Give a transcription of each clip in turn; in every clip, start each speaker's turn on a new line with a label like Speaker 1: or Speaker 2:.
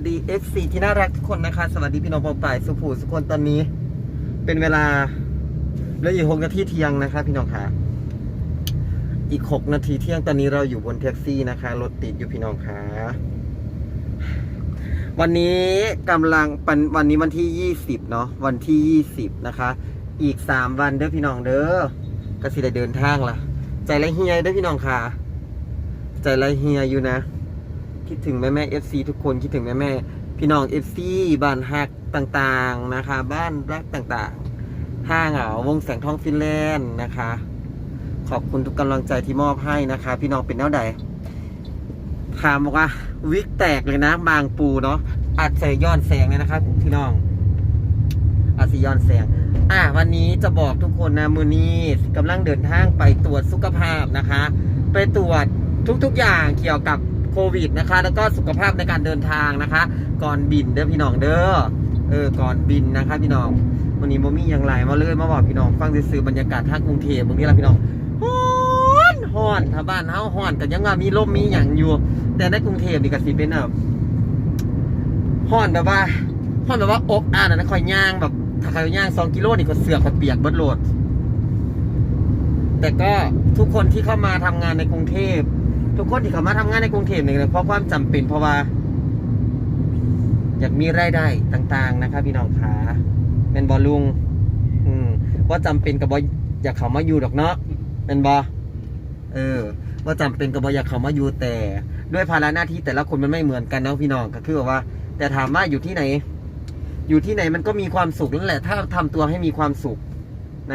Speaker 1: วัสดี FC ที่น่ารักทุกคนนะคะ สวัสดีพี่น้องปองป่ายสุภูสุคนตอนนี้ เป็นเวลาเหลืออีกหกนาทีเที่ยงนะคะพี่น้องคะอีกหกนาทีเที่ยงตอนนี้เราอยู่บนแท็กซี่นะคะรถติดอยู่พี่น้องคะวันนี้กำลังเป็นวันนี้วันที่ยี่สิบเนาะวันที่ยี่สิบนะคะ อีกสามวันเด้อพี่น้องเด้อกสิได้เดินทางละใจไรเฮียเด้อพี่น้องค่ะ ใจไรเฮียอยู่นะ คิดถึงแม่แม่เอฟซีทุกคนคิดถึงแม่แม่พี่น้องเอฟซีบ้านฮักต่างๆนะคะ บ้านรักต่างๆ ห้างเหงาวงแสงทองฟินแลนด์นะคะ ขอบคุณทุกกำลังใจที่มอบให้นะคะ พี่น้องเป็นแนวใดถามบอกว่าวิกแตกเลยนะบางปูเนาะอาจจะย้อนแสงเลยนะครับพี่น้องอาจจะย้อนแสงอะวันนี้จะบอกทุกคนนะมือนี้กำลังเดินทางไปตรวจสุขภาพนะคะ ไปตรวจทุกๆอย่างเกี่ยวกับ โควิดนะคะ แล้วก็สุขภาพในการเดินทางนะคะ ก่อนบินเด้อพี่น้องเด้อเออก่อนบินนะคะ พี่น้องวันนี้โมมี่ยังไรมาเลยมาบอกพี่น้องฟังซื้อบรรยากาศทางกรุงเทพบางทีละพี่น้องฮ้อนฮ้อนถ้าบ้านเฮาฮ้อนแต่ยังว่ามีลมมีอย่างอยู่ แต่ในกรุงเทพนี่ก็สิเป็นแบบฮ้อนแบบว่าฮ้อนแบบว่าอกอ่านนะคอยย่างแบบถ้าใครย่างสองกิโลนี่ก็เสือกก็เปียกเบิดโหลดแต่ก็ทุกคนที่เข้ามาทำงานในกรุงเทพ ทุกคนที่เข้ามาทำงานในกรุงเทพเนี่ยเพราะความจำเป็นเพราะว่า อยากมีรายได้ต่างๆนะครับพี่น้องขาเป็นบอลุง อืมว่าจำเป็นกับบออยากเขามาอยู่ดอกเนาะเป็นบอเออ ว่าจำเป็นกับบออยากเขามาอยู่แต่ ด้วยภาระหน้าที่แต่ละคนมันไม่เหมือนกันนะพี่น้องก็คือว่า แต่ถามว่าอยู่ที่ไหน อยู่ที่ไหนมันก็มีความสุขนั่นแหละ ถ้าทำตัวให้มีความสุข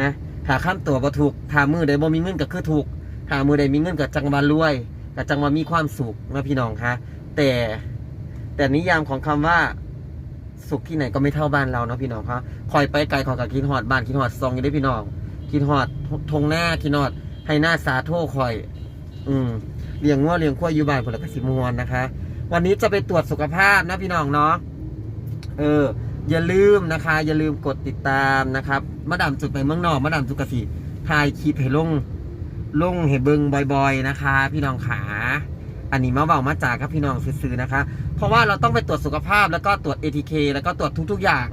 Speaker 1: นะหาข้ามตัวบ่ถูกถามือใดบ่มีเงินก็คือถูกหามือใดมีเงินก็จังหวะรวย ก็จังหวะมีความสุขนะพี่น้องคะแต่แต่นิยามของคำว่าสุขที่ไหนก็ไม่เท่าบ้านเราเนาะพี่น้องคะคอยไปไกลขอกับคิดฮอดบ้านคิดฮอดซองอยู่ได้พี่น้องคิดฮอดทงหน้าคิดฮอดให้หน้าสาโทคอย อืมเลี้ยงงัวเลี้ยงขั้วอยู่บ้านผลกสิมวนนะคะ วันนี้จะไปตรวจสุขภาพนะพี่น้องเนาะเออ อย่าลืมนะคะ อย่าลืมกดติดตามนะครับมาดามจุดไปเมืองนอกมาดามจุดกะสีถ่ายคลิปให้ลง ลงให้เบิงบ่อย ๆนะคะ พี่น้องขา อันนี้มาเบามาจากครับพี่น้องซื้อๆนะคะ เพราะว่าเราต้องไปตรวจสุขภาพแล้วก็ตรวจ ATK แล้วก็ตรวจทุกๆอย่าง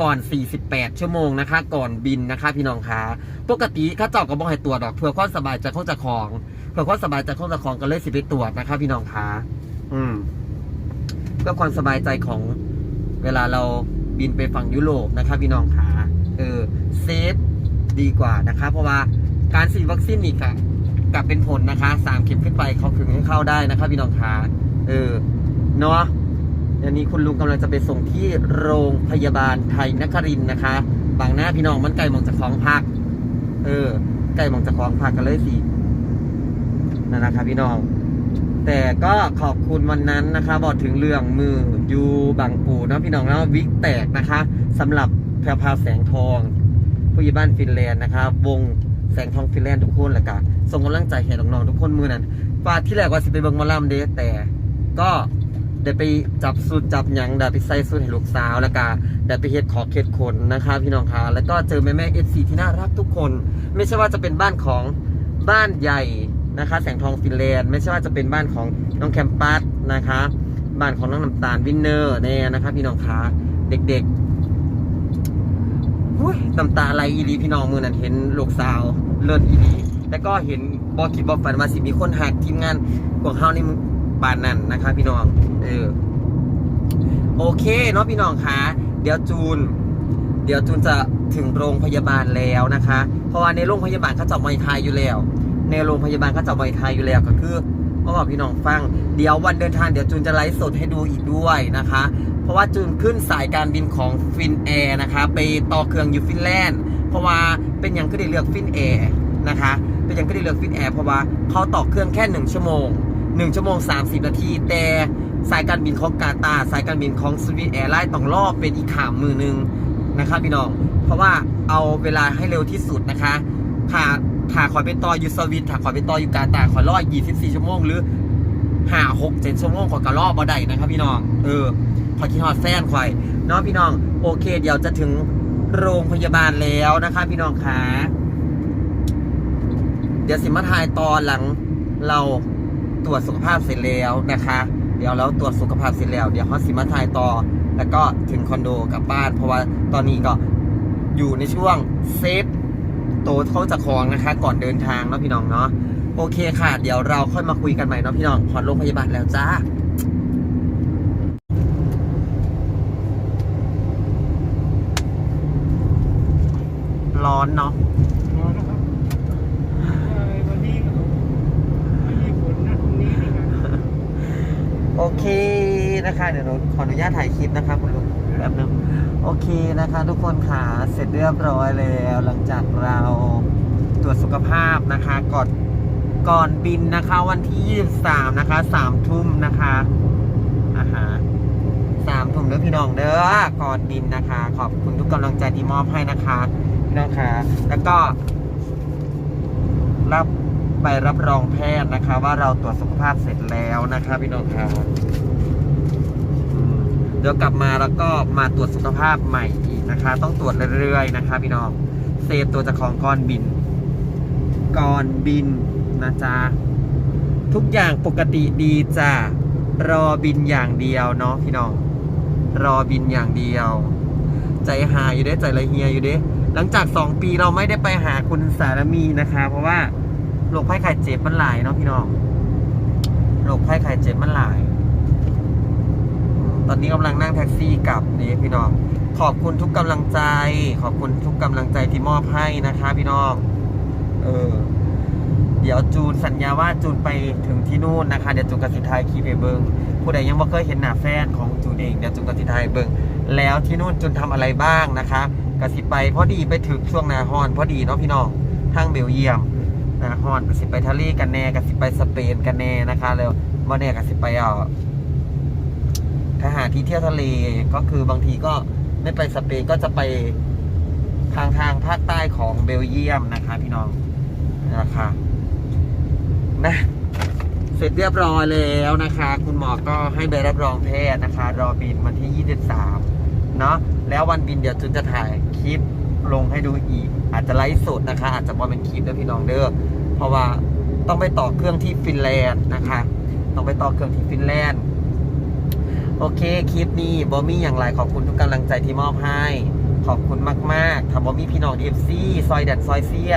Speaker 1: ก่อน 48 ชั่วโมงนะคะ ก่อนบินนะคะ พี่น้องคะปกติข้าเจ้าก็บอกให้ตรวจดอกเพื่อความสบายใจของเจ้าของเพื่อความสบายใจของเจ้าของก็เลยสิไปตรวจนะคะ พี่น้องคะอืมเพื่อความสบายใจของเวลาเราบินไปฝั่งยุโรปนะคะ พี่น้องขาเออเซฟดีกว่านะคะ เพราะว่า การฉีดวัคซีนนี่ะกลับเป็นผลนะคะสามเข็มขึ้นไปเขาถึงให้เข้าได้นะคะพี่น้องขาเออเนาะอันนี้คุณลุงกำลังจะไปส่งที่โรงพยาบาลไทยนครินนะคะ บางหน้าพี่น้องมันไกลมองจากคลองพัก เออ ไกลมองจากคลองพักกันเลยสินั่นนะคะพี่น้อง แต่ก็ขอบคุณวันนั้นนะคะ บอกถึงเรื่องมือยูบางปูเนาะพี่น้องเนาะวิกแตกนะคะสำหรับแพรวพาแสงทอง ผู้ใหญ่บ้านฟินแลนด์นะคะ วง แสงทองฟินแลนด์ทุกคนแหละกะส่งกำลังใจให้น้องๆทุกคนมือนั้นว่าที่แรกว่าสิไปเบิ่งมาล่ำเด้แต่ก็ได้ไปจับสูตรจับหยังได้ไปใส่สูตรให้ลูกสาวแล้วก็ได้ไปเฮ็ดขอเคล็ดขนนะคะพี่น้องคะแล้วก็เจอแม่แม่เอฟซีที่น่ารักทุกคน ไม่ใช่ว่าจะเป็นบ้านของบ้านใหญ่นะคะ แสงทองฟินแลนด์ไม่ใช่ว่าจะเป็นบ้านของน้องแคมปัสนะคะ บ้านของน้องน้ำตาลวินเนอร์เนี่ยนะคะพี่น้องคะเด็กๆน้ำตาไหลอีหลีพี่น้องมือนั้นเห็นลูกสาว เลิศอีหลีแล้วก็เห็นบอคิดบอฝันว่าสิมีคนหักทีมงานพวกเฮาในปานนั้นนะคะพี่น้อง เออ โอเคเนาะพี่น้องคะเดี๋ยวจูน เดี๋ยวจูนจะถึงโรงพยาบาลแล้วนะคะ เพราะว่าในโรงพยาบาลเขาจะไม่ทายอยู่แล้ว ในโรงพยาบาลเขาจะบริทายอยู่แล้วก็คือเพราะว่าพี่น้องฟัง เดี๋ยววันเดินทางเดี๋ยวจูนจะไลฟ์สดให้ดูอีกด้วยนะคะ เพราะว่าจูนขึ้นสายการบินของฟินแอร์นะคะ ไปต่อเครื่องอยู่ฟินแลนด์ เพราะว่าเป็นอย่างก็ได้เลือกฟินแอร์นะคะ เป็นอย่างก็ได้เลือกฟินแอร์เพราะว่าเขาต่อเครื่องแค่หนึ่งชั่วโมงหนึ่งชั่วโมง 30 นาที แต่สายการบินของกาตาสายการบินของสวีทแอร์ไลน์ต้องรอบเป็นอีกขามมือหนึงนะคะพี่น้อง เพราะว่าเอาเวลาให้เร็วที่สุดนะคะถ้าถ้าขอยไปต่ออยู่สวิตถ้าขอยไปต่ออยู่กาตาขอยรอ24 ชั่วโมงหรือห้าหกเจ็ดชั่วโมงขอยก็รอบ่ได้นะครับพี่น้อง เออ ขอยคิดฮอดแฟนขอยเนาะพี่น้อง โอเค เดี๋ยวจะถึง โรงพยาบาลแล้วนะคะ พี่น้องคะเดี๋ยวสิมาทายตอนหลังเราตรวจสุขภาพเสร็จแล้วนะคะ เดี๋ยวแล้วตรวจสุขภาพเสร็จแล้ว เดี๋ยวเขาสิมาถ่ายต่อ แล้วก็ถึงคอนโดกลับบ้าน เพราะว่าตอนนี้ก็อยู่ในช่วงเซฟโตเขาจะคลองนะคะ ก่อนเดินทางเนาะพี่น้องเนาะโอเคค่ะ เดี๋ยวเราค่อยมาคุยกันใหม่เนาะพี่น้องขอโรงพยาบาลแล้วจ้า ร้อนเนาะ
Speaker 2: รอนะครับเอ่อวันนี้ก็ไม่มีฝนนะพรุ่งนี้นี่ครับ
Speaker 1: โอเคนะคะเดี๋ยวหนูขออนุญาตถ่ายคลิปนะคะคุณลุงแบบนึงโอเคนะคะ ทุกคนค่ะเสร็จเรียบร้อยแล้วหลังจากเราตรวจสุขภาพนะคะก่อนก่อนบินนะคะวันที่ 23 นะคะสามทุ่มนะคะอ่าฮะสามทุ่มเด้อพี่น้องเด้อก่อนบินนะคะ ขอบคุณทุกกำลังใจที่มอบให้นะคะพี่ น้องคะ แล้วก็ รับใบรับรองแพทย์นะคะ ว่าเราตรวจสุขภาพเสร็จแล้วนะคะ พี่น้องครับอืมเดี๋ยวกลับมาแล้วก็มาตรวจสุขภาพใหม่อีกนะคะ ต้องตรวจเรื่อยๆนะคะ พี่น้องเซฟตัวจากของก้อนบินก่อนบินนะจ๊ะทุกอย่างปกติดีจ้ะรอบินอย่างเดียวเนาะพี่น้อง รอบินอย่างเดียว ใจหายอยู่เด้ใจละเฮียอยู่เด้ หลังจากสองปีเราไม่ได้ไปหาคุณสารมีนะคะ เพราะว่าโรคไข้ไข้เจ็บมันหลายเนาะพี่น้องโรคไข้ไข้เจ็บมันหลาย ตอนนี้กำลังนั่งแท็กซี่กลับนี่พี่น้อง ขอบคุณทุกกำลังใจ ขอบคุณทุกกำลังใจที่มอบให้นะคะ พี่น้อง เออ เดี๋ยวจูนสัญญาว่าจูนไปถึงที่นู่นนะคะ เดี๋ยวจูนกับสิทายคีเพเบิงผู้ใดยังไม่เคยเห็นหน้าแฟนของจูนเองเดี๋ยวจูนกสิทายเบิงแล้วที่นู่นจูนทำอะไรบ้างนะคะ กสิไปพอดีไปถึงช่วงนาฮอนพอดีเนาะพี่น้องทางเบลเยียมนาฮอนกสิไปทะเลกันแน่กสิไปสเปนกันแน่นะคะแล้ววันนี้กสิไปเอาถ้าหาที่เที่ยวทะเลก็คือบางทีก็ไม่ไปสเปนก็จะไปทางทางภาคใต้ของเบลเยียมนะคะ พี่น้องนะคะนะเสร็จเรียบร้อยแล้วนะคะ คุณหมอก็ให้ใบรับรองแพทย์นะคะ รอบินวันที่ 23 เนาะ แล้ววันบินเดี๋ยวจุนจะถ่ายคลิปลงให้ดูอีก อาจจะไลฟ์สดนะคะ อาจจะบอเป็นคลิปด้วยพี่น้องเด้อเพราะว่าต้องไปต่อเครื่องที่ฟินแลนด์นะคะ ต้องไปต่อเครื่องที่ฟินแลนด์ โอเคคลิปนี้บอมี่อย่างไรขอบคุณทุกกำลังใจที่มอบให้ ขอบคุณมากๆถ้าบอมี่พี่น้องเอฟซีซอยแดดซอยเซีย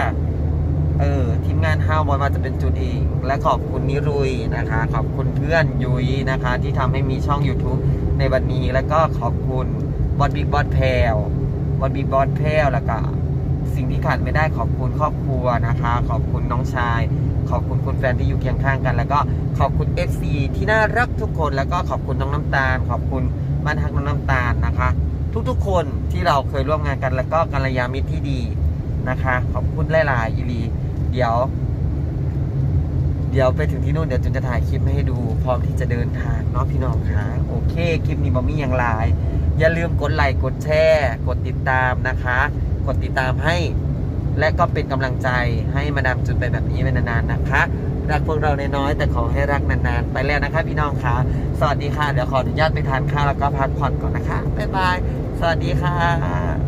Speaker 1: เออทีมงานฮาวบอลมาจะเป็นจุดเองและขอบคุณนิรุยนะคะ ขอบคุณเพื่อนยุ้ยนะคะ ที่ทำให้มีช่อง YouTube ในวันนี้ แล้วก็ขอบคุณ บอดบิ๊กบอดแพลบอดบิ๊กบอดแพลแล้วก็สิ่งที่ขาดไม่ได้ขอบคุณครอบครัวนะคะ ขอบคุณน้องชาย ขอบคุณคุณแฟนที่อยู่เคียงข้างกัน แล้วก็ขอบคุณ FC ที่น่ารักทุกคนแล้วก็ขอบคุณน้องน้ำตาล ขอบคุณบ้านฮักน้องน้ำตาลนะคะ ทุกๆ คนที่เราเคยร่วมงานกันแล้วก็กัลยาณมิตรที่ดีนะคะ ขอบคุณหลายๆอีลีเดี๋ยว เดี๋ยวไปถึงที่นู่นเดี๋ยวจุนจะถ่ายคลิปให้ดู พร้อมที่จะเดินทางเนาะพี่น้องคะโอเคคลิปนี้บอมี่ยังไลน์ อย่าลืมกดไลค์กดแชร์กดติดตามนะคะ กดติดตามให้ และก็เป็นกำลังใจให้มาดามจุนไปแบบนี้ไปนานๆนะคะ รักพวกเราในน้อยแต่ขอให้รักนานๆ ไปแล้วนะคะพี่น้องคะสวัสดีค่ะ เดี๋ยวขออนุญาตไปทานข้าวแล้วก็พักผ่อนก่อนนะคะบ๊ายบาย สวัสดีค่ะ